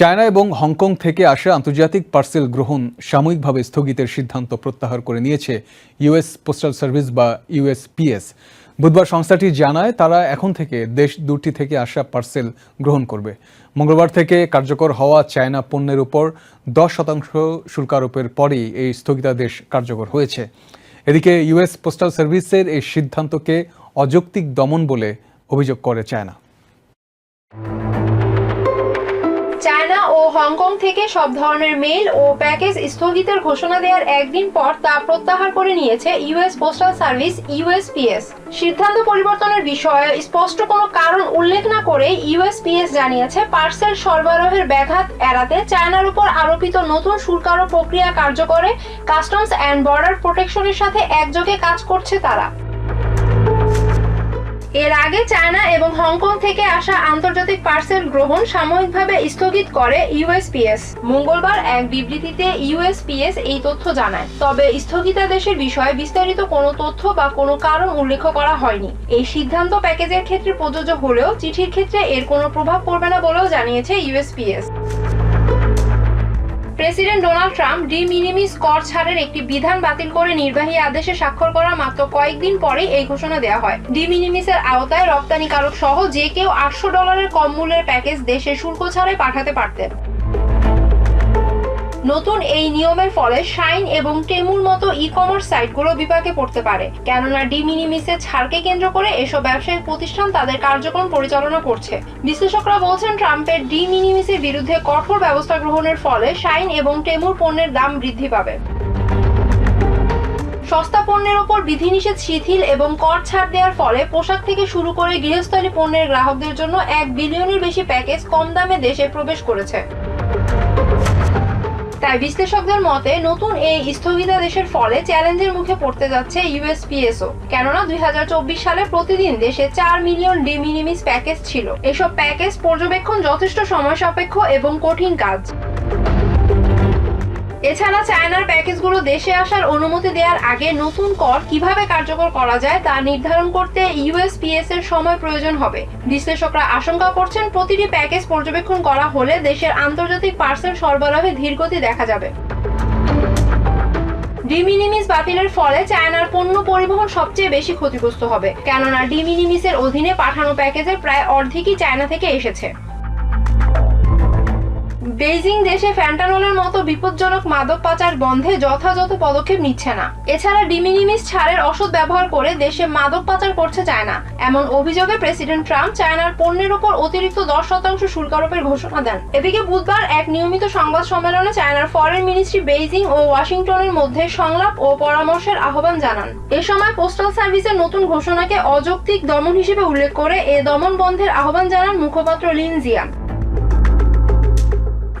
China এবং Hong Kong থেকে আসা আন্তর্জাতিক পার্সেল গ্রহণ সাময়িকভাবে স্থগিতের সিদ্ধান্ত প্রত্যাহার করে নিয়েছে ইউএস পোস্টাল সার্ভিস বা ইউএসপিএস। বুধবার সংস্থাটি জানায়, তারা এখন থেকে দেশ দুটি থেকে আসা পার্সেল গ্রহণ করবে। মঙ্গলবার থেকে কার্যকর হওয়া চায়না পণ্যের উপর দশ শতাংশ শুল্ক আরোপের পরেই এই স্থগিতাদেশ কার্যকর হয়েছে। এদিকে, ইউএস পোস্টাল সার্ভিসের এই সিদ্ধান্তকে অযৌক্তিক দমন বলে অভিযোগ করে চায়না। হংকং থেকে সব ধরনের মেইল ও প্যাকেজ স্থগিতের ঘোষণা দেওয়ার একদিন পর তা প্রত্যাহার করে নিয়েছে ইউএস পোস্টাল সার্ভিস ইউএসপিএস। সিদ্ধান্ত পরিবর্তনের বিষয়ে স্পষ্ট কোনো কারণ উল্লেখ না করে ইউএসপিএস জানিয়েছে, পার্সেল সরবরাহের ব্যাঘাত এড়াতে চায়নার উপর আরোপিত নতুন শুল্কারো প্রক্রিয়া কার্যকরে কাস্টমস অ্যান্ড বর্ডার প্রোটেকশনের সাথে একযোগে কাজ করছে তারা। এর আগে চায়না এবং হংকং থেকে আসা আন্তর্জাতিক পার্সেল গ্রহণ সাময়িকভাবে স্থগিত করে ইউএসপিএস। মঙ্গলবার এক বিবৃতিতে ইউএসপিএস এই তথ্য জানায়। তবে স্থগিতাদেশের বিষয়ে বিস্তারিত কোনো তথ্য বা কোনো কারণ উল্লেখ করা হয়নি। এই সিদ্ধান্ত প্যাকেজের ক্ষেত্রে প্রযোজ্য হলেও চিঠির ক্ষেত্রে এর কোনো প্রভাব পড়বে না বলেও জানিয়েছে USPS. President Donald Trump de minimis কর ছাড়ের একটি বিধান বাতিল করে নির্বাহী আদেশে স্বাক্ষর করা মাত্র কয়েকদিন পরেই এই ঘোষণা দেওয়া হয়। ডি মিনিমিসের আওতায় রপ্তানিকারক সহ যে কেউ আটশো ডলারের কম মূল্যের প্যাকেজ দেশে শুল্ক ছাড়াই পাঠাতে পারতেন। নতুন এই নিয়মের ফলে শাইন এবং টেমুর মতো ই কমার্স সাইটগুলো বিপাকে পড়তে পারে। কেননা ডি মিনিমিসের ছাড়কে কেন্দ্র করে এসব ব্যবসায়িক প্রতিষ্ঠান তাদের কার্যক্রম পরিচালনা করছে। বিশ্লেষকরা বলছেন, ট্রাম্পের ডি মিনিমিসের বিরুদ্ধে কঠোর ব্যবস্থা গ্রহণের ফলে শাইন এবং টেমুর পণ্যের দাম বৃদ্ধি পাবে। সস্তা পণ্যের ওপর বিধিনিষেধ শিথিল এবং কর ছাড় দেওয়ার ফলে পোশাক থেকে শুরু করে গৃহস্থলী পণ্যের গ্রাহকদের জন্য এক বিলিয়নের বেশি প্যাকেজ কম দামে দেশে প্রবেশ করেছে। তাই বিশ্লেষকদের মতে, নতুন এই স্থগিতাদেশের ফলে চ্যালেঞ্জের মুখে পড়তে যাচ্ছে ইউএসপিএসও কেননা, দুই হাজার চব্বিশ সালে প্রতিদিন দেশে চার মিলিয়ন ডিমিনিমিস প্যাকেজ ছিল। এসব প্যাকেজ পর্যবেক্ষণ যথেষ্ট সময় সাপেক্ষ এবং কঠিন কাজ। এছাড়া চায়নার প্যাকেজগুলো দেশে আসার অনুমতি দেওয়ার আগে নতুন কর কীভাবে কার্যকর করা যায় তা নির্ধারণ করতে ইউএসপিএস এর সময় প্রয়োজন হবে। বিশ্লেষকরা আশঙ্কা করছেন প্রতিটি প্যাকেজ পর্যবেক্ষণ করা হলে দেশের আন্তর্জাতিক পার্সেল সরবরাহে ধীরগতি দেখা যাবে। ডিমিনিমিস বাতিলের ফলে চায়নার পণ্য পরিবহন সবচেয়ে বেশি ক্ষতিগ্রস্ত হবে। কেননা ডিমিনিমিসের অধীনে পাঠানো প্যাকেজের প্রায় অর্ধেকই চায়না থেকে এসেছে। বেইজিং দেশে ফ্যান্টানলের মতো বিপজ্জনক মাদক পাচার বন্ধে যথাযথ পদক্ষেপ নিচ্ছে না। এছাড়া ডিমিনিমিস ছাড়ের অসৎ ব্যবহার করে দেশে মাদক পাচার করছে চায়না। এমন অভিযোগে প্রেসিডেন্ট ট্রাম্প চায়নার পণ্যের উপর অতিরিক্ত দশ শতাংশ শুল্ক আরোপের ঘোষণা দেন। এদিকে বুধবার এক নিয়মিত সংবাদ সম্মেলনে চায়নার ফরেন মিনিস্ট্রি বেইজিং ও ওয়াশিংটনের মধ্যে সংলাপ ও পরামর্শের আহ্বান জানান। এ সময় পোস্টাল সার্ভিসের নতুন ঘোষণাকে অযৌক্তিক দমন হিসেবে উল্লেখ করে এ দমন বন্ধের আহ্বান জানান মুখপাত্র Lin Jian